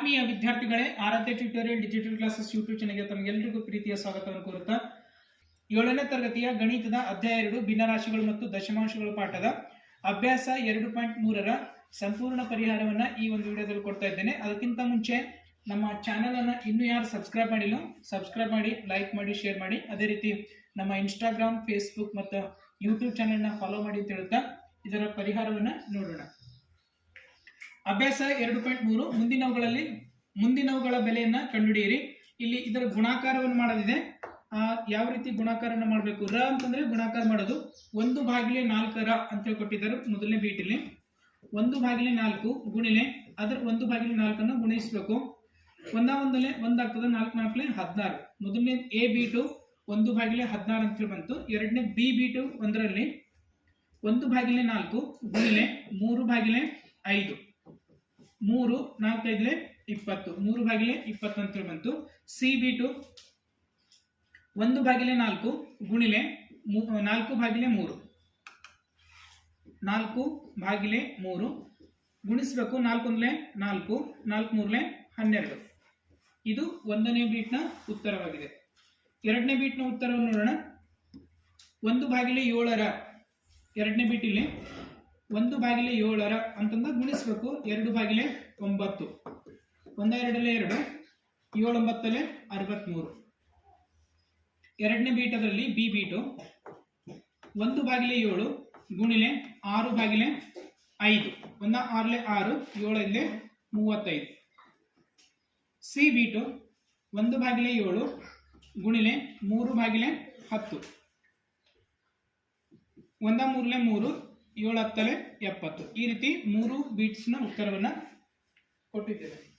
ಆತ್ಮೀಯ ವಿದ್ಯಾರ್ಥಿಗಳೇ, Aradhya tutorial digital classes YouTube ಚಾನಲ್ಗೆ ತಮಗೆಲ್ಲರಿಗೂ ಪ್ರೀತಿಯ ಸ್ವಾಗತವನ್ನು ಕೋರುತ್ತಾ, ಏಳನೇ ತರಗತಿಯ ಗಣಿತದ ಅಧ್ಯಾಯ ಎರಡು, ಭಿನ್ನರಾಶಿಗಳು ಮತ್ತು ದಶಮಾಂಶಗಳು ಪಾಠದ ಅಭ್ಯಾಸ ಎರಡು ಪಾಯಿಂಟ್ ಮೂರರ ಸಂಪೂರ್ಣ ಪರಿಹಾರವನ್ನು ಈ ಒಂದು ವಿಡಿಯೋದಲ್ಲಿ ಕೊಡ್ತಾ ಇದ್ದೇನೆ. ಅದಕ್ಕಿಂತ ಮುಂಚೆ ನಮ್ಮ ಚಾನಲನ್ನು ಇನ್ನೂ ಯಾರು ಸಬ್ಸ್ಕ್ರೈಬ್ ಮಾಡಿಲ್ಲ ಸಬ್ಸ್ಕ್ರೈಬ್ ಮಾಡಿ ಲೈಕ್ ಮಾಡಿ ಶೇರ್ ಮಾಡಿ. ಅದೇ ರೀತಿ ನಮ್ಮ ಇನ್ಸ್ಟಾಗ್ರಾಮ್ ಫೇಸ್ಬುಕ್ ಮತ್ತು ಯೂಟ್ಯೂಬ್ ಚಾನೆಲ್ನ ಫಾಲೋ ಮಾಡಿ ಅಂತ ಹೇಳುತ್ತಾ, ಇದರ ಪರಿಹಾರವನ್ನು ನೋಡೋಣ. ಅಭ್ಯಾಸ ಎರಡು ಪಾಯಿಂಟ್ ಮೂರು. ಮುಂದಿನವುಗಳಲ್ಲಿ, ಮುಂದಿನವುಗಳ ಬೆಲೆಯನ್ನ ಕಂಡುಹಿಡಿಯಿರಿ. ಇಲ್ಲಿ ಇದರ ಗುಣಾಕಾರವನ್ನು ಮಾಡೋದಿದೆ ಯಾವ ರೀತಿ ಗುಣಾಕಾರನ ಮಾಡಬೇಕು? ರ ಅಂತಂದ್ರೆ ಗುಣಾಕಾರ ಮಾಡೋದು. ಒಂದು ಬಾಗಿಲೆ ನಾಲ್ಕರ ಅಂತ ಹೇಳಿ ಕೊಟ್ಟಿದ್ದಾರೆ ಮೊದಲನೇ ಬೀಟಿಲಿ ಒಂದು ಬಾಗಿಲೆ ನಾಲ್ಕು ಗುಣಿಲೆ, ಅದರ ಒಂದು ಬಾಗಿಲೆ ನಾಲ್ಕನ್ನು ಗುಣಿಸಬೇಕು. ಒಂದ ಒಂದಲೆ ಒಂದಾಗ್ತದೆ ನಾಲ್ಕು ನಾಲ್ಕಲೆ ಹದಿನಾರು. ಮೊದಲನೇ ಎ ಬೀಟು ಒಂದು ಬಾಗಿಲೆ ಹದಿನಾರು ಅಂತ ಹೇಳಿ ಬಂತು. ಎರಡನೇ ಬಿ ಬೀಟು ಒಂದರಲ್ಲಿ ಒಂದು ಬಾಗಿಲೆ ನಾಲ್ಕು, ಗುಣಿಲೆ ಮೂರು ಬಾಗಿಲೆ ಐದು. ಮೂರು ನಾಲ್ಕೈದಲೆ ಇಪ್ಪತ್ತು, ಮೂರು ಬಾಗಿಲೆ ಇಪ್ಪತ್ತು ಅಂತೇಳಿ ಬಂತು. ಸಿ ಬಿಟು ಒಂದು ಬಾಗಿಲೆ ನಾಲ್ಕು, ಗುಣಿಲೆ ನಾಲ್ಕು ಬಾಗಿಲೆ ಮೂರು. ನಾಲ್ಕು ಬಾಗಿಲೆ ಮೂರು. ಗುಣಿಸ್ಬೇಕು ನಾಲ್ಕು ಒಂದಲೆ ನಾಲ್ಕು ನಾಲ್ಕು ಮೂರಲೆ ಹನ್ನೆರಡು. ಇದು ಒಂದನೇ ಬೀಟ್ನ ಉತ್ತರವಾಗಿದೆ. ಎರಡನೇ ಬೀಟ್ನ ಉತ್ತರವನ್ನು ನೋಡೋಣ. ಒಂದು ಬಾಗಿಲೆ ಏಳರ. ಎರಡನೇ ಬೀಟ್ ಇಲ್ಲಿ ಒಂದು ಬಾಗಿಲೆ ಏಳರ ಅಂತಂದ ಗುಣಿಸ್ಬೇಕು, ಎರಡು ಬಾಗಿಲೆ ಒಂಬತ್ತು. ಒಂದ ಎರಡಲ್ಲೇ ಎರಡು ಏಳೊಂಬತ್ತಲ್ಲೇ ಅರವತ್ತ್ಮೂರು ಎರಡನೇ ಬೀಟದಲ್ಲಿ ಬಿ ಬೀಟು. ಒಂದು ಬಾಗಿಲೆ ಏಳು, ಗುಣಿಲೆ ಆರು ಬಾಗಿಲೆ ಐದು. ಒಂದ ಆರ್ಲೆ ಆರು ಏಳಲ್ಲೇ ಮೂವತ್ತೈದು. ಸಿ ಬೀಟು, ಒಂದು ಬಾಗಿಲೆ ಏಳು, ಗುಣಿಲೆ ಮೂರು ಬಾಗಿಲೆ ಹತ್ತು. ಒಂದ ಮೂರಲೆ ಮೂರು ಏಳು ಹತ್ತಲೆ ಎಪ್ಪತ್ತು. ಈ ರೀತಿ ಮೂರು ಬೀಟ್ಸ್ನ ಉತ್ತರವನ್ನ ಕೊಟ್ಟಿದ್ದೇವೆ.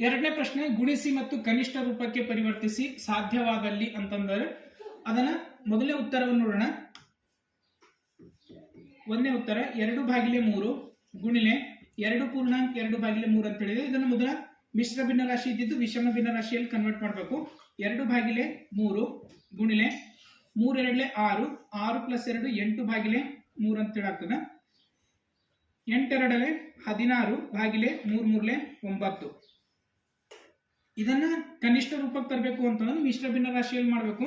ಎರಡನೇ ಪ್ರಶ್ನೆ, ಗುಣಿಸಿ ಮತ್ತು ಕನಿಷ್ಠ ರೂಪಕ್ಕೆ ಪರಿವರ್ತಿಸಿ ಸಾಧ್ಯವಾದಲ್ಲಿ ಅಂತಂದರೆ, ಅದನ್ನ ಮೊದಲನೇ ಉತ್ತರವನ್ನು ನೋಡೋಣ. ಒಂದನೇ ಉತ್ತರ, ಎರಡು ಬಾಗಿಲೆ ಮೂರು, ಗುಣಿಲೆ ಎರಡು ಪೂರ್ಣಾಂಕ ಎರಡು ಬಾಗಿಲೆ ಮೂರು ಅಂತ ಹೇಳಿದೆ ಇದನ್ನು ಮೊದಲ ಮಿಶ್ರ ಭಿನ್ನ ರಾಶಿ ಇದ್ದಿದ್ದು ವಿಷಮ ಭಿನ್ನ ರಾಶಿಯಲ್ಲಿ ಕನ್ವರ್ಟ್ ಮಾಡಬೇಕು. ಎರಡು ಭಾಗಿಲೆ ಮೂರು ಗುಣಿಲೆ ಮೂರೆರಡಲೆ ಆರು ಆರು ಪ್ಲಸ್ ಎರಡು ಎಂಟು ಭಾಗಿಲೆ ಮೂರು ಅಂತ ಹೇಳಾಗ್ತದೆ. ಎಂಟೆರಡಲೆ ಹದಿನಾರು ಬಾಗಿಲೆ ಮೂರು ಮೂರಲೆ ಒಂಬತ್ತು. ಇದನ್ನ ಕನಿಷ್ಠ ರೂಪಕ್ಕೆ ತರಬೇಕು ಅಂತಂದ್ರೆ ಮಿಶ್ರ ಭಿನ್ನ ರಾಶಿಯಲ್ಲಿ ಮಾಡಬೇಕು.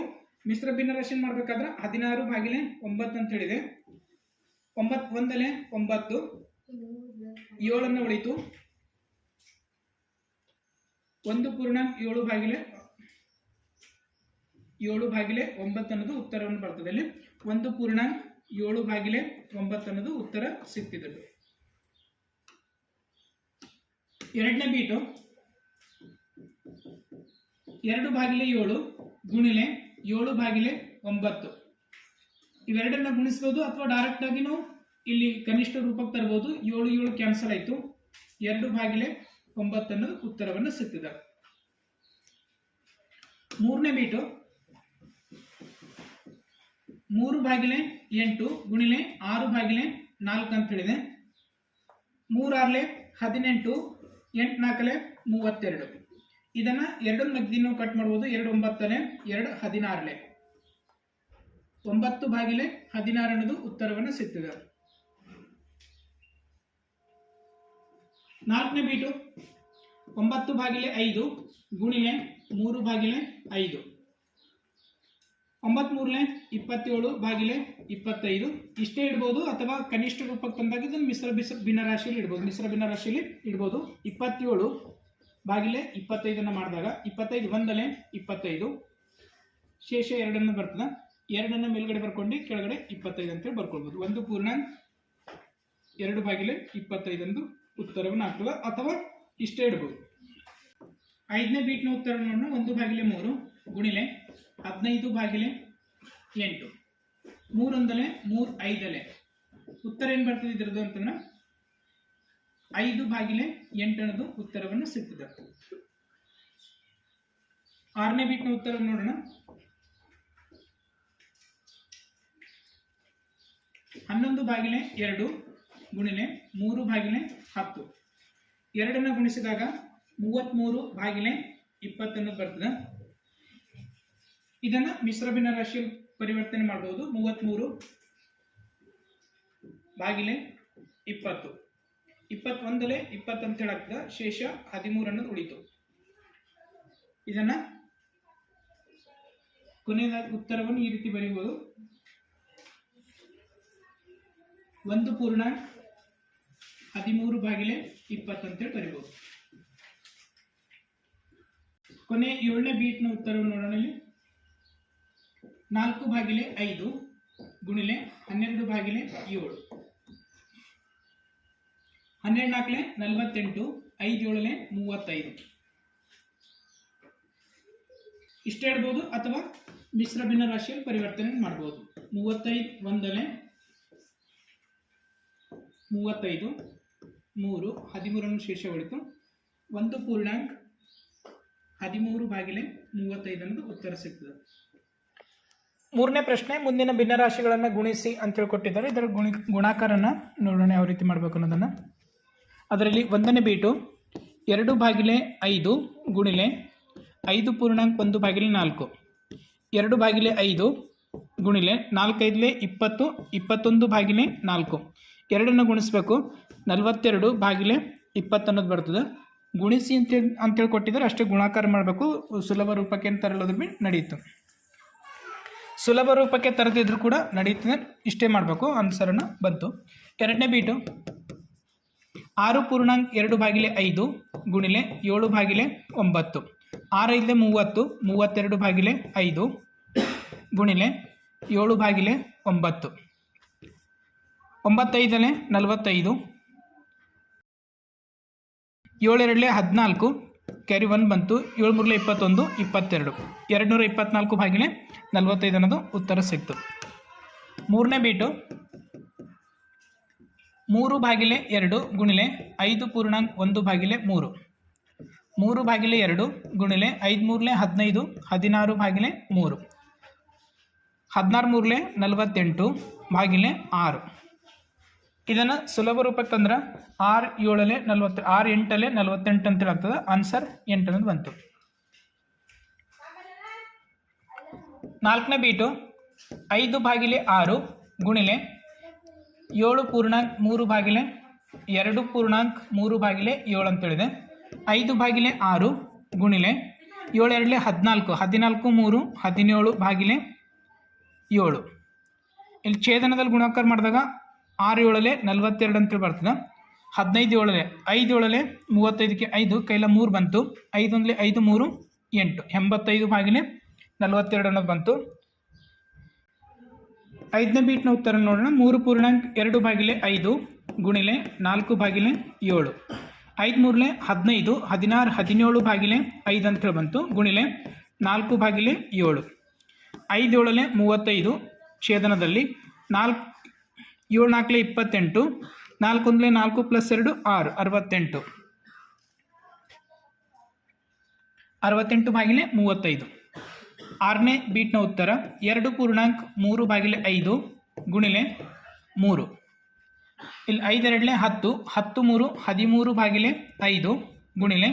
ಮಿಶ್ರ ಭಿನ್ನ ರಾಶಿಯಲ್ಲಿ ಮಾಡ್ಬೇಕಾದ್ರೆ ಹದಿನಾರು ಬಾಗಿಲೆ ಒಂಬತ್ತು ಅಂತ ಹೇಳಿದೆ. ಒಂಬತ್ತು ಒಂದಲೆ ಒಂಬತ್ತು. ಏಳನ್ನು ಉಳಿತು. ಒಂದು ಪೂರ್ಣ ಏಳು ಭಾಗಿಲೆ ಏಳು ಬಾಗಿಲೆ ಒಂಬತ್ತು ಅನ್ನೋದು ಉತ್ತರವನ್ನು ಬರ್ತದೆ ಅಲ್ಲಿ. ಒಂದು ಪೂರ್ಣಾಂಕ ಏಳು ಬಾಗಿಲೆ ಒಂಬತ್ತು ಅನ್ನೋದು ಉತ್ತರ ಸಿಗ್ತಿದೆ ಎರಡನೇ ಬೀಟು. ಎರಡು ಬಾಗಿಲೆ ಏಳು ಗುಣಿಲೆ ಏಳು ಬಾಗಿಲೆ ಒಂಬತ್ತು. ಇವೆರಡನ್ನ ಗುಣಿಸ್ಬೋದು ಅಥವಾ ಡೈರೆಕ್ಟ್ ಆಗಿ ನಾವು ಇಲ್ಲಿ ಕನಿಷ್ಠ ರೂಪಕ್ಕೆ ತರಬಹುದು ಏಳು ಏಳು ಕ್ಯಾನ್ಸಲ್ ಆಯಿತು. ಎರಡು ಬಾಗಿಲೆ ಒಂಬತ್ತು ಅನ್ನೋದು ಉತ್ತರವನ್ನು ಸಿಕ್ಕಿದ. ಮೂರನೇ ಬೀಟು. ಮೂರು ಬಾಗಿಲೆ ಎಂಟು ಗುಣಿಲೆ ಆರು ಬಾಗಿಲೆ ನಾಲ್ಕು ಅಂತ ಹೇಳಿದೆ. ಮೂರಾರ್ಲೆ ಹದಿನೆಂಟು ಎಂಟು ನಾಲ್ಕಲೆ ಮೂವತ್ತೆರಡು. ಇದನ್ನ ಎರಡು ಮಗ್ದಿನೂ ಕಟ್ ಮಾಡ್ಬೋದು. ಎರಡು ಒಂಬತ್ತಲೆ, ಎರಡು ಹದಿನಾರಲೆ. ಒಂಬತ್ತು ಬಾಗಿಲೆ ಹದಿನಾರು ಅನ್ನೋದು ಉತ್ತರವನ್ನು ಸಿಗ್ತದೆ. ನಾಲ್ಕನೇ ಬೀಟು. ಒಂಬತ್ತು ಬಾಗಿಲೆ ಐದು, ಗುಣಿಲೆ ಮೂರು ಬಾಗಿಲೆ ಐದು. ಒಂಬತ್ತು ಮೂರಲೆ ಇಪ್ಪತ್ತೇಳು ಬಾಗಿಲೆ ಇಪ್ಪತ್ತೈದು. ಇಷ್ಟೇ ಇಡ್ಬೋದು ಅಥವಾ ಕನಿಷ್ಠ ರೂಪಕ್ಕೆ ತಂದಾಗ ಇದನ್ನು ಮಿಶ್ರ ಬಿಸ ಭಿನ್ನ ರಾಶಿಯಲ್ಲಿ ಇಡ್ಬೋದು. ಮಿಶ್ರ ಭಿನ್ನರಾಶಿಯಲ್ಲಿ ಇಡ್ಬೋದು. ಇಪ್ಪತ್ತೇಳು ಬಾಗಿಲೆ ಇಪ್ಪತ್ತೈದನ್ನು ಮಾಡಿದಾಗ ಇಪ್ಪತ್ತೈದು ಒಂದನೇ, ಇಪ್ಪತ್ತೈದು. ಶೇಷ ಎರಡನ್ನು ಬರ್ತದೆ. ಎರಡನ್ನು ಮೇಲ್ಗಡೆ ಬರ್ಕೊಂಡು ಕೆಳಗಡೆ ಇಪ್ಪತ್ತೈದು ಅಂತೇಳಿ ಬರ್ಕೊಳ್ಬೋದು. ಒಂದು ಪೂರ್ಣ ಎರಡು ಬಾಗಿಲೆ ಇಪ್ಪತ್ತೈದಂದು ಉತ್ತರವನ್ನು ಆಗ್ತದೆ ಅಥವಾ ಇಷ್ಟೇ ಇಡ್ಬೋದು. ಐದನೇ ಬೀಟ್ನ ಉತ್ತರವನ್ನು ಒಂದು ಬಾಗಿಲೆ ಮೂರು, ಗುಣಿಲೆ ಹದಿನೈದು ಬಾಗಿಲೆ ಎಂಟು. ಮೂರೊಂದಲೆ, ಮೂರು ಐದಲೆ. ಉತ್ತರ ಏನು ಬರ್ತದೆ ಇದ್ರದ್ದು ಅಂತಂದ್ರೆ ಐದು ಬಾಗಿಲೆ ಎಂಟು ಅನ್ನೋದು ಉತ್ತರವನ್ನು ಸಿಗ್ತದೆ. ಆರನೇ ಬಿಟ್ಟಿನ ಉತ್ತರ ನೋಡೋಣ. ಹನ್ನೊಂದು ಬಾಗಿಲೆ ಎರಡು, ಗುಣಿಲೆ ಮೂರು ಬಾಗಿಲೆ ಹತ್ತು. ಎರಡನ್ನ ಗುಣಿಸಿದಾಗ ಮೂವತ್ತ್ಮೂರು ಬಾಗಿಲೆ ಇಪ್ಪತ್ತನ್ನು ಬರ್ತದೆ. ಇದನ್ನ ಮಿಶ್ರ ಭಿನ್ನ ರಾಶಿಯಲ್ಲಿ ಪರಿವರ್ತನೆ ಮಾಡಬಹುದು ಮೂವತ್ತ್ಮೂರು ಬಾಗಿಲೆ ಇಪ್ಪತ್ತು. ಇಪ್ಪತ್ತೊಂದಲೇ ಇಪ್ಪತ್ತು ಅಂತ ಹೇಳಾಗ್ತದ ಶೇಷ ಹದಿಮೂರು ಅನ್ನೋದು ಉಳಿತು. ಇದನ್ನ ಕೊನೆಯ ಉತ್ತರವನ್ನು ಈ ರೀತಿ ಬರೆಯಬಹುದು ಒಂದು ಪೂರ್ಣ ಹದಿಮೂರು ಬಾಗಿಲೆ ಇಪ್ಪತ್ತು ಅಂತೇಳಿ ಬರಿಬಹುದು ಕೊನೆ ಏಳನೇ ಬೀಟ್ನ ಉತ್ತರವನ್ನು ನೋಡೋಣ ನಾಲ್ಕು ಬಾಗಿಲೆ ಐದು ಗುಣಿಲೆ ಹನ್ನೆರಡು ಬಾಗಿಲೆ ಏಳು. ಹನ್ನೆರಡು ನಾಲ್ಕಲೆ ನಲವತ್ತೆಂಟು, ಐದು ಏಳಲೆ ಮೂವತ್ತೈದು. ಇಷ್ಟೇ ಇಡ್ಬೋದು ಅಥವಾ ಮಿಶ್ರ ಭಿನ್ನ ರಾಶಿಯಲ್ಲಿ ಪರಿವರ್ತನೆ ಮಾಡ್ಬೋದು. ಮೂವತ್ತೈದು, ಒಂದಲೆ ಮೂವತ್ತೈದು, ಮೂರು, ಹದಿಮೂರನ್ನು ಶೇಷ ಉಳಿತು ಒಂದು ಪೂರ್ಣಾಂಕ ಹದಿಮೂರು ಬಾಗಿಲೆ ಮೂವತ್ತೈದು ಅನ್ನೋದು ಉತ್ತರ ಸಿಗ್ತದೆ. ಮೂರನೇ ಪ್ರಶ್ನೆ, ಮುಂದಿನ ಭಿನ್ನರಾಶಿಗಳನ್ನು ಗುಣಿಸಿ ಅಂತ ಹೇಳ್ಕೊಟ್ಟಿದ್ದಾರೆ. ಇದರ ಗುಣಿ, ಗುಣಾಕಾರನ ನೋಡೋಣ ಯಾವ ರೀತಿ ಮಾಡಬೇಕು ಅನ್ನೋದನ್ನು. ಅದರಲ್ಲಿ ಒಂದನೇ ಬೀಟು, ಎರಡು ಬಾಗಿಲೆ ಐದು ಗುಣಿಲೆ ಐದು ಪೂರ್ಣಾಂಕ ಒಂದು ಬಾಗಿಲೆ ನಾಲ್ಕು. ಎರಡು ಬಾಗಿಲೆ ಐದು ಗುಣಿಲೆ ನಾಲ್ಕೈದಲೆ ಇಪ್ಪತ್ತು, ಇಪ್ಪತ್ತೊಂದು ಬಾಗಿಲೆ ನಾಲ್ಕು. ಎರಡನ್ನು ಗುಣಿಸ್ಬೇಕು, ನಲವತ್ತೆರಡು ಬಾಗಿಲೆ ಇಪ್ಪತ್ತನ್ನೋದು ಬರ್ತದೆ. ಗುಣಿಸಿ ಅಂತೇಳಿ ಅಂತೇಳಿ ಕೊಟ್ಟಿದ್ದಾರೆ ಅಷ್ಟೇ ಗುಣಾಕಾರ ಮಾಡಬೇಕು. ಸುಲಭ ರೂಪಕ್ಕೆ ಅಂತ ಮೇಲೆ ನಡೆಯಿತು ಸುಲಭ ರೂಪಕ್ಕೆ ತರದಿದ್ರು ಕೂಡ ನಡೀತದೆ. ಇಷ್ಟೇ ಮಾಡಬೇಕು. ಅನುಸರಣ ಬಂತು. ಎರಡನೇ ಬೀಟು. ಆರು ಪೂರ್ಣಾಂಕ ಎರಡು ಬಾಗಿಲೆ ಐದು ಗುಣಿಲೆ ಏಳು ಬಾಗಿಲೆ ಒಂಬತ್ತು. ಆರೈದಲೆ ಮೂವತ್ತು, ಮೂವತ್ತೆರಡು ಬಾಗಿಲೆ ಐದು ಗುಣಿಲೆ ಏಳು ಬಾಗಿಲೆ ಒಂಬತ್ತು. ಒಂಬತ್ತೈದನೇ ನಲವತ್ತೈದು. ಏಳೆರಡಲೆ ಹದಿನಾಲ್ಕು. ಕ್ಯಾರಿ ಒನ್ ಬಂತು ಏಳು ಮೂರಲೆ ಇಪ್ಪತ್ತೊಂದು, ಇಪ್ಪತ್ತೆರಡು. ಎರಡು ನೂರ ಇಪ್ಪತ್ನಾಲ್ಕು ಬಾಗಿಲೆ ನಲ್ವತ್ತೈದು ಅನ್ನೋದು ಉತ್ತರ ಸಿಕ್ತು. ಮೂರನೇ ಬೀಟು. ಮೂರು ಬಾಗಿಲೆ ಎರಡು ಗುಣಿಲೆ ಐದು ಪೂರ್ಣಾಂಕ ಒಂದು ಭಾಗಿಲೆ ಮೂರು. ಮೂರು ಭಾಗಿಲೆ ಎರಡು ಗುಣಿಲೆ ಐದು ಮೂರಲೆ ಹದಿನೈದು, ಹದಿನಾರು ಬಾಗಿಲೆ ಮೂರು. ಹದಿನಾರು ಮೂರಲೆ ನಲವತ್ತೆಂಟು ಭಾಗಿಲೆ ಆರು. ಇದನ್ನು ಸುಲಭ ರೂಪಕ್ಕೆ ತಂದ್ರೆ ಆರು ಏಳಲೆ ನಲ್ವತ್ತು, ಆರು ಎಂಟಲೆ ನಲವತ್ತೆಂಟು ಅಂತ ಆಗ್ತದೆ ಆನ್ಸರ್ ಎಂಟು ಅನ್ನೋದು ಬಂತು. ನಾಲ್ಕನೇ ಬೀಟು ಐದು ಬಾಗಿಲೆ ಆರು ಗುಣಿಲೆ ಏಳು ಪೂರ್ಣಾಂಕ ಮೂರು ಬಾಗಿಲೆ ಎರಡು ಪೂರ್ಣಾಂಕ ಮೂರು ಬಾಗಿಲೆ ಏಳು ಅಂತೇಳಿದೆ ಐದು ಬಾಗಿಲೆ ಆರು ಗುಣಿಲೆ ಏಳು ಎರಡಲೆ ಹದಿನಾಲ್ಕು ಹದಿನಾಲ್ಕು ಮೂರು, ಹದಿನೇಳು ಬಾಗಿಲೆ ಏಳು. ಇಲ್ಲಿ ಛೇದನದಲ್ಲಿ ಗುಣಾಕಾರ ಮಾಡಿದಾಗ ಆರು ಏಳಲೆ ನಲ್ವತ್ತೆರಡು ಅಂತೇಳಿ ಬರ್ತದೆ. ಹದಿನೈದು ಏಳಲೆ ಐದು ಏಳಲೆ ಮೂವತ್ತೈದಕ್ಕೆ ಐದು, ಕೈಲ ಮೂರು ಬಂತು. ಐದೊಂದಲೆ ಐದು ಮೂರು, ಎಂಟು. ಎಂಬತ್ತೈದು ಹಾಗೆಯೇ ನಲವತ್ತೆರಡು ಅನ್ನೋದು ಬಂತು. ಐದನೇ ಬೀಟ್ನ ಉತ್ತರ ನೋಡೋಣ. ಮೂರು ಪೂರ್ಣಾಂಕ ಎರಡು ಬಾಗಿಲೆ ಐದು, ಗುಣಿಲೆ ನಾಲ್ಕು ಬಾಗಿಲೆ ಏಳು. ಐದು ಮೂರಲೆ ಹದಿನೈದು, ಹದಿನಾರು, ಹದಿನೇಳು ಬಾಗಿಲೆ ಐದು ಅಂತೇಳಿ ಬಂತು. ಗುಣಿಲೆ ನಾಲ್ಕು ಬಾಗಿಲೆ ಏಳು. ಐದು ಏಳಲೆ ಮೂವತ್ತೈದು ಛೇದನದಲ್ಲಿ ನಾಲ್ಕು ಏಳು ನಾಲ್ಕಲೆ ಇಪ್ಪತ್ತೆಂಟು ನಾಲ್ಕೊಂದಲೆ ನಾಲ್ಕು ಪ್ಲಸ್ ಎರಡು, ಆರು, ಅರವತ್ತೆಂಟು. ಅರವತ್ತೆಂಟು ಬಾಗಿಲೆ ಮೂವತ್ತೈದು. ಆರನೇ ಬೀಟ್ನ ಉತ್ತರ, ಎರಡು ಪೂರ್ಣಾಂಕ ಮೂರು ಬಾಗಿಲೆ ಐದು, ಗುಣಿಲೆ ಮೂರು. ಇಲ್ಲಿ ಐದೆರಡಲೆ ಹತ್ತು ಹತ್ತು ಮೂರು, ಹದಿಮೂರು ಬಾಗಿಲೆ ಐದು, ಗುಣಿಲೆ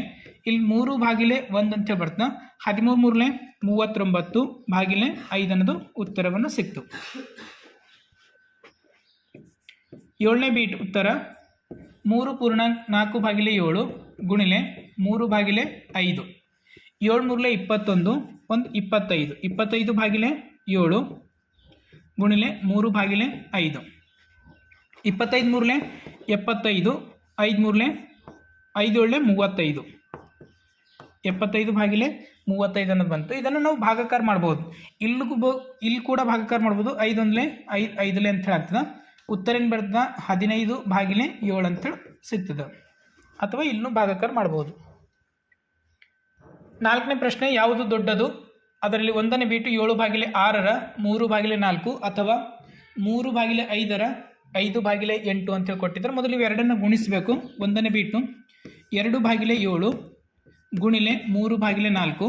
ಇಲ್ಲಿ ಮೂರು ಬಾಗಿಲೆ ಒಂದು ಅಂತ ಬರ್ತದೆ ಹದಿಮೂರು ಮೂರಲೆ ಮೂವತ್ತೊಂಬತ್ತು ಬಾಗಿಲೆ ಐದು ಅನ್ನೋದು ಉತ್ತರವನ್ನು ಸಿಕ್ತು. ಏಳನೇ ಬೀಟ್ ಉತ್ತರ. ಮೂರು ಪೂರ್ಣಾಂಕ ನಾಲ್ಕು ಬಾಗಿಲೆ ಏಳು ಗುಣಿಲೆ ಮೂರು ಬಾಗಿಲೆ ಐದು. ಏಳು ಮೂರಲೆ ಇಪ್ಪತ್ತೊಂದು, ಒಂದು ಇಪ್ಪತ್ತೈದು. ಇಪ್ಪತ್ತೈದು ಬಾಗಿಲೆ ಏಳು ಗುಣಿಲೆ ಮೂರು ಬಾಗಿಲೆ ಐದು. ಇಪ್ಪತ್ತೈದು ಮೂರಲೆ ಎಪ್ಪತ್ತೈದು, ಐದು ಮೂರಲೆ ಐದು ಏಳೆ ಮೂವತ್ತೈದು. ಎಪ್ಪತ್ತೈದು ಬಾಗಿಲೆ ಮೂವತ್ತೈದು ಅನ್ನೋದು ಬಂತು. ಇದನ್ನು ನಾವು ಭಾಗಾಕಾರ ಮಾಡ್ಬೋದು. ಇಲ್ಲಿಗೂ ಬೋ ಇಲ್ಲಿ ಕೂಡ ಭಾಗಾಕಾರ ಮಾಡ್ಬೋದು. ಐದೊಂದಲೆ ಐದು ಐದಲೆ ಅಂತ ಹೇಳಾಗ್ತದೆ. ಉತ್ತರ ಬರ್ದ ಹದಿನೈದು ಬಾಗಿಲೆ ಏಳು ಅಂತೇಳಿ ಸಿಗ್ತದೆ. ಅಥವಾ ಇಲ್ಲೂ ಭಾಗಾಕಾರ ಮಾಡ್ಬೋದು. ನಾಲ್ಕನೇ ಪ್ರಶ್ನೆ, ಯಾವುದು ದೊಡ್ಡದು? ಅದರಲ್ಲಿ ಒಂದನೇ ಬೀಟು ಏಳು ಬಾಗಿಲೆ ಆರರ, ಮೂರು ಬಾಗಿಲೆ ನಾಲ್ಕು ಅಥವಾ ಮೂರು ಬಾಗಿಲೆ ಐದರ, ಐದು ಬಾಗಿಲೆ ಎಂಟು ಅಂತೇಳಿ ಕೊಟ್ಟಿದ್ದಾರೆ ಮೊದಲು ಇವೆರಡನ್ನು ಗುಣಿಸಬೇಕು. ಒಂದನೇ ಬೀಟು ಎರಡು ಬಾಗಿಲೆ ಏಳು, ಗುಣಿಲೆ ಮೂರು ಬಾಗಿಲೆ ನಾಲ್ಕು.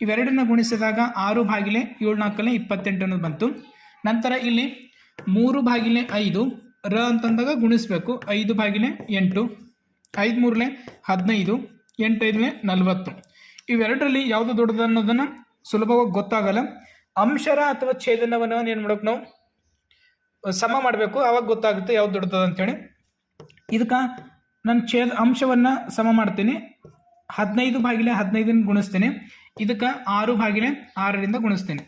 ಇವೆರಡನ್ನು ಗುಣಿಸಿದಾಗ ಆರು ಬಾಗಿಲೆ ಏಳು ನಾಲ್ಕನೇ ಇಪ್ಪತ್ತೆಂಟು ಅನ್ನೋದು ಬಂತು. ನಂತರ ಇಲ್ಲಿ ಮೂರು ಬಾಗಿಲೆ ಐದು, ರ ಅಂತಂದಾಗ ಗುಣಿಸ್ಬೇಕು. ಐದು ಬಾಗಿಲೆ ಎಂಟು, ಐದು ಮೂರಲೆ ಹದಿನೈದು ಎಂಟೈದಲೆ ನಲವತ್ತು. ಇವೆರಡರಲ್ಲಿ ಯಾವುದು ದೊಡ್ಡದು ಅನ್ನೋದನ್ನು ಸುಲಭವಾಗಿ ಗೊತ್ತಾಗಲ್ಲ. ಅಂಶರ ಅಥವಾ ಛೇದನವನ್ನು ಏನು ಮಾಡೋಕೆ ನಾವು? ಸಮ ಮಾಡಬೇಕು. ಆವಾಗ ಗೊತ್ತಾಗುತ್ತೆ ಯಾವ್ದು ದೊಡ್ಡದ ಅಂತೇಳಿ. ಇದಕ್ಕೆ ನಾನು ಛೇದ ಅಂಶವನ್ನು ಸಮ ಮಾಡ್ತೀನಿ. ಹದಿನೈದು ಬಾಗಿಲೆ ಹದಿನೈದನ್ನು ಗುಣಿಸ್ತೀನಿ. ಇದಕ್ಕೆ ಆರು ಬಾಗಿಲೆ ಆರರಿಂದ ಗುಣಿಸ್ತೀನಿ.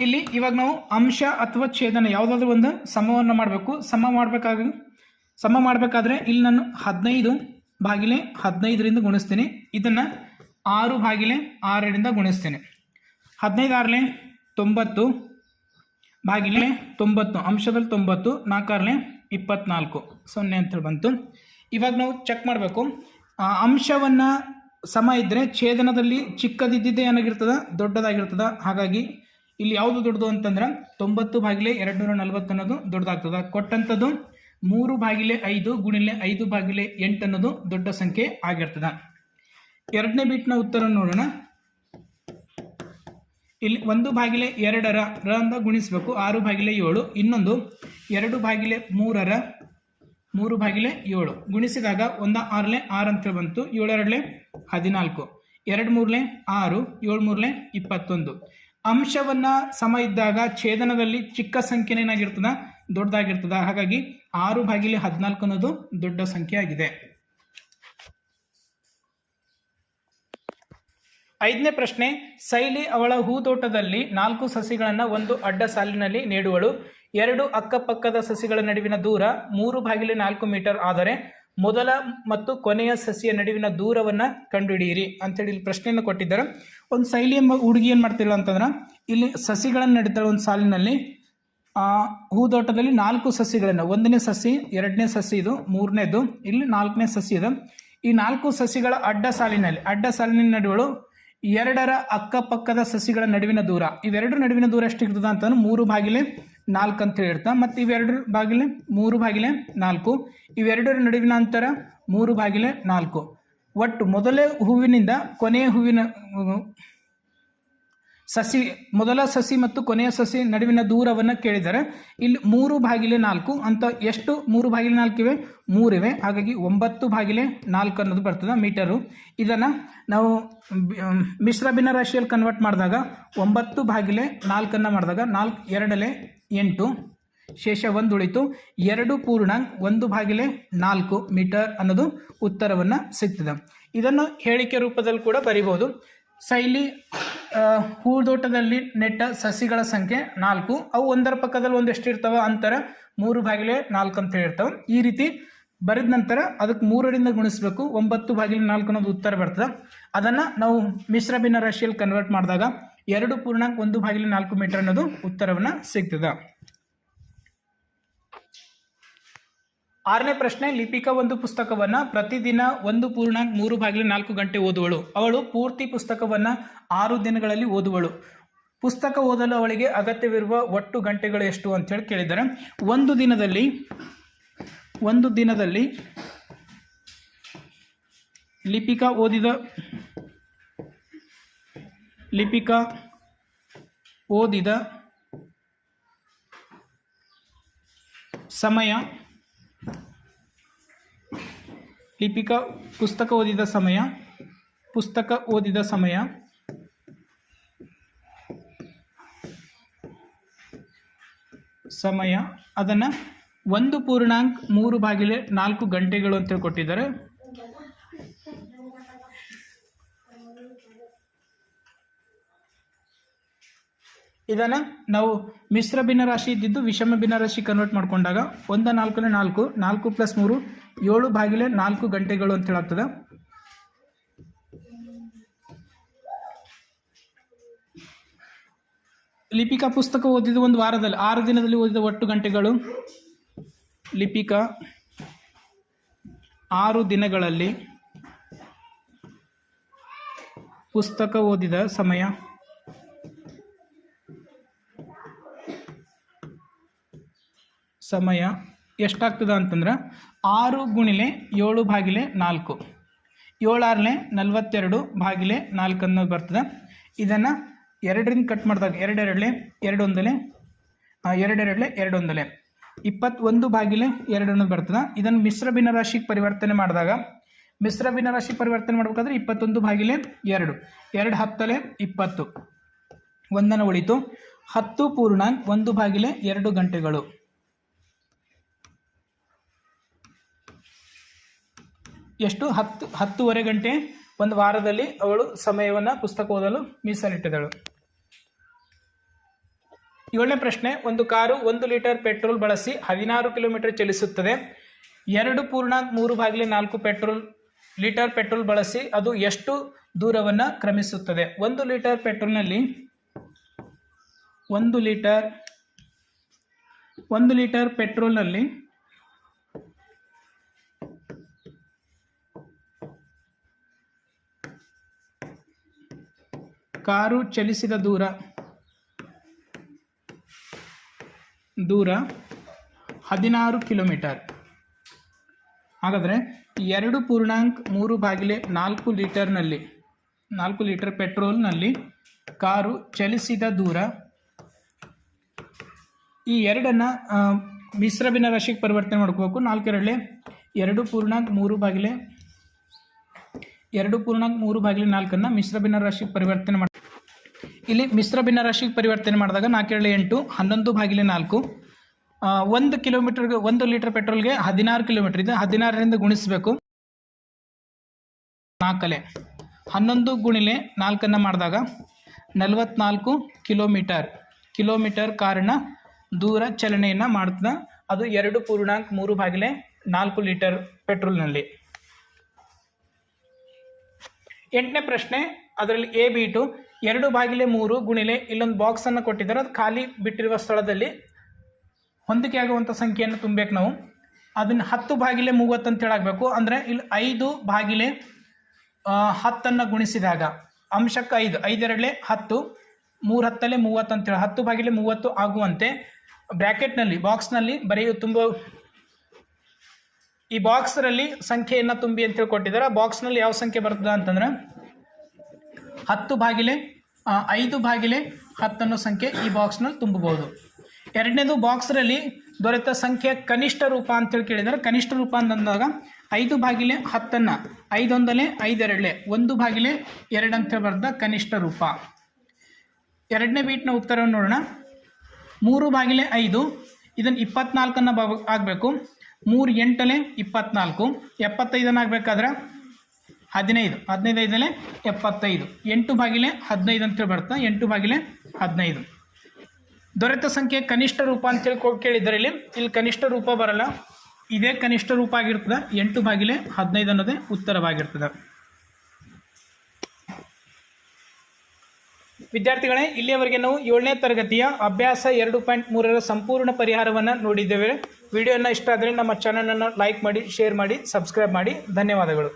ಇಲ್ಲಿ ಇವಾಗ ನಾವು ಅಂಶ ಅಥವಾ ಛೇದನ ಯಾವುದಾದ್ರೂ ಒಂದು ಸಮವನ್ನು ಮಾಡಬೇಕು. ಸಮ ಮಾಡಬೇಕಾಗ ಸಮ ಮಾಡಬೇಕಾದ್ರೆ ಇಲ್ಲಿ ನಾನು ಹದಿನೈದು ಬಾಗಿಲೆ ಹದಿನೈದರಿಂದ ಗುಣಿಸ್ತೀನಿ. ಇದನ್ನು ಆರು ಬಾಗಿಲೆ ಆರರಿಂದ ಗುಣಿಸ್ತೀನಿ. ಹದಿನೈದು ಆರಲೆ ತೊಂಬತ್ತು, ಬಾಗಿಲೆ ತೊಂಬತ್ತು, ಅಂಶದಲ್ಲಿ ತೊಂಬತ್ತು, ನಾಲ್ಕಾರಲೆ ಇಪ್ಪತ್ನಾಲ್ಕು. ಸೊನ್ನೆ ಅಂತೇಳಿ ಬಂತು. ಇವಾಗ ನಾವು ಚೆಕ್ ಮಾಡಬೇಕು. ಅಂಶವನ್ನು ಸಮ ಇದ್ದರೆ ಛೇದನದಲ್ಲಿ ಚಿಕ್ಕದಿದ್ದಿದ್ದೇ ಏನಾಗಿರ್ತದ? ದೊಡ್ಡದಾಗಿರ್ತದ. ಹಾಗಾಗಿ ಇಲ್ಲಿ ಯಾವುದು ದೊಡ್ಡದು ಅಂತಂದ್ರೆ ತೊಂಬತ್ತು ಬಾಗಿಲೆ ಎರಡು ನೂರ ನಲ್ವತ್ತು ಅನ್ನೋದು ದೊಡ್ಡದಾಗ್ತದೆ. ಕೊಟ್ಟಂಥದ್ದು ಮೂರು ಬಾಗಿಲೆ ಐದು ಗುಣಿಲೆ ಐದು ಬಾಗಿಲೆ ಎಂಟು ಅನ್ನೋದು ದೊಡ್ಡ ಸಂಖ್ಯೆ ಆಗಿರ್ತದೆ. ಎರಡನೇ ಬಿಟ್ನ ಉತ್ತರ ನೋಡೋಣ. ಇಲ್ಲಿ ಒಂದು ಬಾಗಿಲೆ ಎರಡರ ರ ಅಂದ ಗುಣಿಸಬೇಕು, ಆರು ಬಾಗಿಲೆ ಏಳು, ಇನ್ನೊಂದು ಎರಡು ಬಾಗಿಲೆ ಮೂರರ ಮೂರು ಬಾಗಿಲೆ ಏಳು. ಗುಣಿಸಿದಾಗ ಒಂದ ಆರಲೆ ಆರು ಅಂತ ಬಂತು ಏಳೆರಡಲೆ ಹದಿನಾಲ್ಕು, ಎರಡು ಮೂರಲೆ ಆರು, ಏಳು ಮೂರಲೆ ಇಪ್ಪತ್ತೊಂದು. ಅಂಶವನ್ನ ಸಮ ಇದ್ದಾಗ ಛೇದನದಲ್ಲಿ ಚಿಕ್ಕ ಸಂಖ್ಯೆ ಏನಾಗಿರ್ತದ? ದೊಡ್ಡದಾಗಿರ್ತದ. ಹಾಗಾಗಿ ಆರು ಬಾಗಿಲಿ ಹದಿನಾಲ್ಕು ಅನ್ನೋದು ದೊಡ್ಡ ಸಂಖ್ಯೆ ಆಗಿದೆ. ಐದನೇ ಪ್ರಶ್ನೆ ಶೈಲಿ ಅವಳ ಹೂದೋಟದಲ್ಲಿ ನಾಲ್ಕು ಸಸಿಗಳನ್ನು ಒಂದು ಅಡ್ಡ ಸಾಲಿನಲ್ಲಿ ನೀಡುವಳು. ಎರಡು ಅಕ್ಕಪಕ್ಕದ ಸಸಿಗಳ ನಡುವಿನ ದೂರ ಮೂರು ಭಾಗಿಲೆ ನಾಲ್ಕು ಮೀಟರ್ ಆದರೆ ಮೊದಲ ಮತ್ತು ಕೊನೆಯ ಸಸಿಯ ನಡುವಿನ ದೂರವನ್ನು ಕಂಡುಹಿಡಿಯಿರಿ. ಅಂತೇಳಿ ಇಲ್ಲಿ ಪ್ರಶ್ನೆಯನ್ನು ಕೊಟ್ಟಿದ್ದಾರೆ. ಒಂದು ಶೈಲಿ ಎಂಬ ಹುಡುಗಿ ಏನು ಮಾಡ್ತಿಲ್ಲ ಅಂತಂದ್ರೆ, ಇಲ್ಲಿ ಸಸಿಗಳನ್ನು ನಡೀತಾಳೆ ಒಂದು ಸಾಲಿನಲ್ಲಿ. ಹೂದೋಟದಲ್ಲಿ ನಾಲ್ಕು ಸಸಿಗಳನ್ನು ಒಂದನೇ ಸಸಿ, ಎರಡನೇ ಸಸಿ ಇದು, ಮೂರನೇದು, ಇಲ್ಲಿ ನಾಲ್ಕನೇ ಸಸಿ ಇದು. ಈ ನಾಲ್ಕು ಸಸಿಗಳ ಅಡ್ಡ ಸಾಲಿನಲ್ಲಿ, ಅಡ್ಡ ಸಾಲಿನ ನಡುವಳು ಎರಡರ ಅಕ್ಕಪಕ್ಕದ ಸಸಿಗಳ ನಡುವಿನ ದೂರ. ಇವೆರಡರ ನಡುವಿನ ದೂರ ಎಷ್ಟಿರ್ತದ ಅಂತಂದ್ರೆ ಮೂರು ಬಾಗಿಲೆ ನಾಲ್ಕು ಅಂತ ಹೇಳಿರ್ತ. ಮತ್ತು ಇವೆರಡರ ಬಾಗಿಲೆ ಮೂರು ಬಾಗಿಲೆ ನಾಲ್ಕು. ಇವೆರಡರ ನಡುವಿನ ಅಂತರ ಮೂರು ಬಾಗಿಲೆ ನಾಲ್ಕು. ಒಟ್ಟು ಮೊದಲೇ ಹೂವಿನಿಂದ ಕೊನೆಯ ಹೂವಿನ ಸಸಿ, ಮೊದಲ ಸಸಿ ಮತ್ತು ಕೊನೆಯ ಸಸಿ ನಡುವಿನ ದೂರವನ್ನು ಕೇಳಿದರೆ ಇಲ್ಲಿ ಮೂರು ಬಾಗಿಲೆ ನಾಲ್ಕು ಅಂತ ಎಷ್ಟು ಮೂರು ಬಾಗಿಲೆ ನಾಲ್ಕು ಇವೆ ಮೂರಿವೆ. ಹಾಗಾಗಿ ಒಂಬತ್ತು ಬಾಗಿಲೆ ನಾಲ್ಕು ಅನ್ನೋದು ಬರ್ತದೆ ಮೀಟರು. ಇದನ್ನು ನಾವು ಮಿಶ್ರ ಭಿನ್ನ ರಾಶಿಯಲ್ಲಿ ಕನ್ವರ್ಟ್ ಮಾಡಿದಾಗ ಒಂಬತ್ತು ಬಾಗಿಲೆ ನಾಲ್ಕನ್ನು ಮಾಡಿದಾಗ ನಾಲ್ಕು, ಎರಡಲೆ ಎಂಟು. ಶೇಷ ಒಂದು ಉಳಿತು ಎರಡು ಪೂರ್ಣಾಂಕ್ ಒಂದು ಭಾಗಿಲೆ ನಾಲ್ಕು ಮೀಟರ್ ಅನ್ನೋದು ಉತ್ತರವನ್ನು ಸಿಗ್ತದೆ. ಇದನ್ನು ಹೇಳಿಕೆ ರೂಪದಲ್ಲಿ ಕೂಡ ಬರಿಬೋದು ಶೈಲಿ ಹೂದೋಟದಲ್ಲಿ ನೆಟ್ಟ ಸಸಿಗಳ ಸಂಖ್ಯೆ ನಾಲ್ಕು. ಅವು ಒಂದರ ಪಕ್ಕದಲ್ಲಿ ಒಂದೆಷ್ಟು ಇರ್ತಾವ ಅಂತರ ಮೂರು ಭಾಗಿಲೆ ನಾಲ್ಕು ಅಂತ ಹೇಳಿರ್ತಾವೆ. ಈ ರೀತಿ ಬರೆದ ನಂತರ ಅದಕ್ಕೆ ಮೂರರಿಂದ ಗುಣಿಸಬೇಕು. ಒಂಬತ್ತು ಬಾಗಿಲು ನಾಲ್ಕು ಅನ್ನೋದು ಉತ್ತರ ಬರ್ತದೆ. ಅದನ್ನು ನಾವು ಮಿಶ್ರ ಭಿನ್ನ ರಾಶಿಯಲ್ಲಿ ಕನ್ವರ್ಟ್ ಮಾಡಿದಾಗ ಎರಡು ಪೂರ್ಣಾಂಕ ಒಂದು ಭಾಗಿಲೆ ನಾಲ್ಕು ಮೀಟರ್ ಅನ್ನೋದು ಉತ್ತರವನ್ನು ಸಿಗ್ತದೆ. ಆರನೇ ಪ್ರಶ್ನೆ, ಲಿಪಿಕಾ ಒಂದು ಪುಸ್ತಕವನ್ನ ಪ್ರತಿದಿನ ಒಂದು ಪೂರ್ಣಾಂಕ ಮೂರು ಬಾಗಿಲು ನಾಲ್ಕು ಗಂಟೆ ಓದುವಳು. ಅವಳು ಪೂರ್ತಿ ಪುಸ್ತಕವನ್ನ ಆರು ದಿನಗಳಲ್ಲಿ ಓದುವಳು. ಪುಸ್ತಕ ಓದಲು ಅವಳಿಗೆ ಅಗತ್ಯವಿರುವ ಒಟ್ಟು ಗಂಟೆಗಳು ಎಷ್ಟು ಅಂತೇಳಿ ಕೇಳಿದ್ದಾರೆ. ಒಂದು ದಿನದಲ್ಲಿ ಒಂದು ದಿನದಲ್ಲಿ ಲಿಪಿಕಾ ಓದಿದ ಲಿಪಿಕಾ ಓದಿದ ಸಮಯ ಲಿಪಿಕಾ ಪುಸ್ತಕ ಓದಿದ ಸಮಯ, ಪುಸ್ತಕ ಓದಿದ ಸಮಯ. ಸಮಯ, ಅದನ್ನು ಒಂದು ಪೂರ್ಣಾಂಕ ಮೂರು ಬಾಗಿಲೆ ನಾಲ್ಕು ಗಂಟೆಗಳು ಅಂತೇಳಿ ಕೊಟ್ಟಿದ್ದಾರೆ ಇದನ್ನು ನಾವು ಮಿಶ್ರ ಭಿನ್ನರಾಶಿ ಇದ್ದಿದ್ದು ವಿಷಮ ಭಿನ್ನರಾಶಿ ಕನ್ವರ್ಟ್ ಮಾಡಿಕೊಂಡಾಗ ಒಂದ ನಾಲ್ಕನೇ ನಾಲ್ಕು ನಾಲ್ಕು ಪ್ಲಸ್ ಮೂರು, ಏಳು ಭಾಗಿಲೆ ನಾಲ್ಕು ಗಂಟೆಗಳು ಅಂತ ಹೇಳಾಗ್ತದೆ. ಲಿಪಿಕಾ ಪುಸ್ತಕ ಓದಿದ ಒಂದು ವಾರದಲ್ಲಿ, ಆರು ದಿನದಲ್ಲಿ ಓದಿದ ಒಟ್ಟು ಗಂಟೆಗಳು. ಲಿಪಿಕಾ ಆರು ದಿನಗಳಲ್ಲಿ ಪುಸ್ತಕ ಓದಿದ ಸಮಯ. ಸಮಯ ಎಷ್ಟಾಗ್ತದೆ ಅಂತಂದ್ರೆ ಆರು ಗುಣಿಲೆ ಏಳು ಬಾಗಿಲೆ ನಾಲ್ಕು. ಏಳಾರಲೆ ನಲ್ವತ್ತೆರಡು ಬಾಗಿಲೆ ನಾಲ್ಕು ಅನ್ನೋದು ಬರ್ತದೆ. ಇದನ್ನು ಎರಡರಿಂದ ಕಟ್ ಮಾಡಿದಾಗ ಎರಡೆರಡಲೆ ಎರಡೊಂದಲೆ ಎರಡೆರಡಲೆ ಎರಡೊಂದಲೆ. ಇಪ್ಪತ್ತೊಂದು ಬಾಗಿಲೆ ಎರಡು ಅನ್ನೋದು ಬರ್ತದೆ. ಇದನ್ನು ಮಿಶ್ರ ಭಿನ್ನರಾಶಿಗೆ ಪರಿವರ್ತನೆ ಮಾಡಿದಾಗ, ಮಿಶ್ರ ಭಿನ್ನರಾಶಿ ಪರಿವರ್ತನೆ ಮಾಡಬೇಕಾದ್ರೆ ಇಪ್ಪತ್ತೊಂದು ಬಾಗಿಲೆ ಎರಡು. ಎರಡು ಹತ್ತಲೆ ಇಪ್ಪತ್ತು. ಒಂದನ್ನು ಉಳಿತು ಹತ್ತು ಪೂರ್ಣಾಂಕ್ ಒಂದು ಬಾಗಿಲೆ ಎರಡು ಗಂಟೆಗಳು. ಎಷ್ಟು? ಹತ್ತು, ಹತ್ತೂವರೆ ಗಂಟೆ, ಒಂದು ವಾರದಲ್ಲಿ ಅವಳು ಸಮಯವನ್ನು ಪುಸ್ತಕ ಓದಲು ಮೀಸಲಿಟ್ಟಿದಳು ಏಳನೇ ಪ್ರಶ್ನೆ, ಒಂದು ಕಾರು ಒಂದು ಲೀಟರ್ ಪೆಟ್ರೋಲ್ ಬಳಸಿ ಹದಿನಾರು ಕಿಲೋಮೀಟರ್ ಚಲಿಸುತ್ತದೆ. ಎರಡು ಪೂರ್ಣಾಂಕ ಮೂರು ಬಾಗಿಲು ನಾಲ್ಕು ಪೆಟ್ರೋಲ್ ಲೀಟರ್ ಪೆಟ್ರೋಲ್ ಬಳಸಿ ಅದು ಎಷ್ಟು ದೂರವನ್ನು ಕ್ರಮಿಸುತ್ತದೆ? ಒಂದು ಲೀಟರ್ ಪೆಟ್ರೋಲ್ನಲ್ಲಿ ಒಂದು ಲೀಟರ್ ಒಂದು ಲೀಟರ್ ಪೆಟ್ರೋಲ್ನಲ್ಲಿ ಕಾರು ಚಲಿಸಿದ ದೂರ. ದೂರ ಹದಿನಾರು ಕಿಲೋಮೀಟರ್. ಹಾಗಾದರೆ ಎರಡು ಪೂರ್ಣಾಂಕ್ ಮೂರು ಬಾಗಿಲೆ ನಾಲ್ಕು ಲೀಟರ್ನಲ್ಲಿ, ನಾಲ್ಕು ಲೀಟರ್ ಪೆಟ್ರೋಲ್ನಲ್ಲಿ ಕಾರು ಚಲಿಸಿದ ದೂರ. ಈ ಎರಡನ್ನು ಮಿಶ್ರ ಭಿನ್ನರಾಶಿಗೆ ಪರಿವರ್ತನೆ ಮಾಡ್ಕೋಬೇಕು. ನಾಲ್ಕೆರಡಲೆ ಎರಡು ಪೂರ್ಣಾಂಕ್ ಮೂರು ಬಾಗಿಲೆ ಎರಡು ಪೂರ್ಣಾಂಕ ಮೂರು ಬಾಗಿಲೆ ನಾಲ್ಕನ್ನು ಮಿಶ್ರ ಭಿನ್ನರಾಶಿಗೆ ಪರಿವರ್ತನೆ ಮಾಡಿ ಇಲ್ಲಿ ಮಿಶ್ರ ಭಿನ್ನರಾಶಿಗೆ ಪರಿವರ್ತನೆ ಮಾಡಿದಾಗ ನಾಲ್ಕೇಳು ಎಂಟು, ಹನ್ನೊಂದು ಬಾಗಿಲೆ ನಾಲ್ಕು. ಒಂದು ಕಿಲೋಮೀಟರ್ಗೆ ಒಂದು ಲೀಟರ್ ಪೆಟ್ರೋಲ್ಗೆ ಹದಿನಾರು ಕಿಲೋಮೀಟರ್. ಇದೆ ಹದಿನಾರರಿಂದ ಗುಣಿಸಬೇಕು. ನಾಲ್ಕಲೆ. ಹನ್ನೊಂದು ಗುಣಿಲೆ ನಾಲ್ಕನ್ನು ಮಾಡಿದಾಗ ನಲವತ್ನಾಲ್ಕು ಕಿಲೋಮೀಟರ್. ಕಿಲೋಮೀಟರ್ ಕಾರಣ ದೂರ ಚಲನೆಯನ್ನು ಮಾಡ್ತದೆ. ಅದು ಎರಡು ಪೂರ್ಣಾಂಕ ಮೂರು ಬಾಗಿಲೆ ನಾಲ್ಕು ಲೀಟರ್ ಪೆಟ್ರೋಲ್ನಲ್ಲಿ. ಎಂಟನೇ ಪ್ರಶ್ನೆ, ಅದರಲ್ಲಿ ಎ ಬಿ ಟು ಎರಡು ಬಾಗಿಲೆ ಮೂರು ಗುಣಿಲೆ ಇಲ್ಲೊಂದು ಬಾಕ್ಸನ್ನು ಕೊಟ್ಟಿದ್ದಾರೆ. ಅದು ಖಾಲಿ ಬಿಟ್ಟಿರುವ ಸ್ಥಳದಲ್ಲಿ ಹೊಂದಿಕೆ ಆಗುವಂಥ ಸಂಖ್ಯೆಯನ್ನು ತುಂಬಬೇಕು ನಾವು. ಅದನ್ನು ಹತ್ತು ಬಾಗಿಲೆ ಅಂತ ಹೇಳಾಗಬೇಕು ಅಂದರೆ ಇಲ್ಲಿ ಐದು ಬಾಗಿಲೆ ಹತ್ತನ್ನು ಗುಣಿಸಿದಾಗ, ಅಂಶಕ್ಕೆ ಐದು, ಐದೆರಡಲೆ ಹತ್ತು ಮೂರು ಹತ್ತಲೆ ಮೂವತ್ತು ಅಂತೇಳಿ ಹತ್ತು ಬಾಗಿಲೆ ಮೂವತ್ತು ಆಗುವಂತೆ ಬ್ರ್ಯಾಕೆಟ್ನಲ್ಲಿ ಬಾಕ್ಸ್ನಲ್ಲಿ ಬರೆಯು ತುಂಬ ಈ ಬಾಕ್ಸ್ನಲ್ಲಿ ಸಂಖ್ಯೆಯನ್ನು ತುಂಬಿ ಅಂತೇಳಿ ಕೊಟ್ಟಿದ್ದಾರೆ ಬಾಕ್ಸ್ನಲ್ಲಿ ಯಾವ ಸಂಖ್ಯೆ ಬರ್ತದೆ ಅಂತಂದ್ರೆ ಹತ್ತು ಬಾಗಿಲೆ ಐದು ಬಾಗಿಲೆ ಹತ್ತನ್ನು ಸಂಖ್ಯೆ ಈ ಬಾಕ್ಸ್ನಲ್ಲಿ ತುಂಬಬಹುದು. ಎರಡನೇದು ಬಾಕ್ಸ್ರಲ್ಲಿ ದೊರೆತ ಸಂಖ್ಯೆ ಕನಿಷ್ಠ ರೂಪ ಅಂತೇಳಿ ಕೇಳಿದರೆ ಕನಿಷ್ಠ ರೂಪ ಅಂತಂದಾಗ ಐದು ಬಾಗಿಲೆ ಹತ್ತನ್ನು, ಐದೊಂದಲೆ ಐದೆರಡಲೆ, ಒಂದು ಬಾಗಿಲೆ ಎರಡು ಅಂತೇಳಿ ಬರೆದ ಕನಿಷ್ಠ ರೂಪ. ಎರಡನೇ ಬೀಟ್ನ ಉತ್ತರವನ್ನು ನೋಡೋಣ. ಮೂರು ಬಾಗಿಲೆ ಐದು ಇದನ್ನು ಇಪ್ಪತ್ನಾಲ್ಕನ್ನು ಬ ಆಗಬೇಕು. ಮೂರು ಎಂಟಲೆ ಇಪ್ಪತ್ನಾಲ್ಕು. ಎಪ್ಪತ್ತೈದನ ಆಗಬೇಕಾದ್ರೆ ಹದಿನೈದು. ಹದಿನೈದೈದಲೆ ಎಪ್ಪತ್ತೈದು. ಎಂಟು ಬಾಗಿಲೆ ಹದಿನೈದು ಅಂತೇಳಿ ಬರುತ್ತೆ ಎಂಟು ಬಾಗಿಲೆ ಹದಿನೈದು. ದೊರೆತ ಸಂಖ್ಯೆ ಕನಿಷ್ಠ ರೂಪ ಅಂತೇಳಿ ಕೇಳಿದ್ದಾರೆ ಇಲ್ಲಿ ಇಲ್ಲಿ ಕನಿಷ್ಠ ರೂಪ ಬರಲ್ಲ. ಇದೇ ಕನಿಷ್ಠ ರೂಪ ಆಗಿರ್ತದೆ. ಎಂಟು ಬಾಗಿಲೆ ಹದಿನೈದು ಅನ್ನೋದೇ ಉತ್ತರವಾಗಿರ್ತದೆ. ವಿದ್ಯಾರ್ಥಿಗಳೇ, ಇಲ್ಲಿಯವರೆಗೆ ನಾವು ಏಳನೇ ತರಗತಿಯ ಅಭ್ಯಾಸ ಎರಡು ಪಾಯಿಂಟ್ ಮೂರರ ಸಂಪೂರ್ಣ ಪರಿಹಾರವನ್ನು ನೋಡಿದ್ದೇವೆ. ವಿಡಿಯೋನ ಇಷ್ಟ ಆದರೆ ನಮ್ಮ ಚಾನಲನ್ನು ಲೈಕ್ ಮಾಡಿ ಶೇರ್ ಮಾಡಿ ಸಬ್ಸ್ಕ್ರೈಬ್ ಮಾಡಿ. ಧನ್ಯವಾದಗಳು.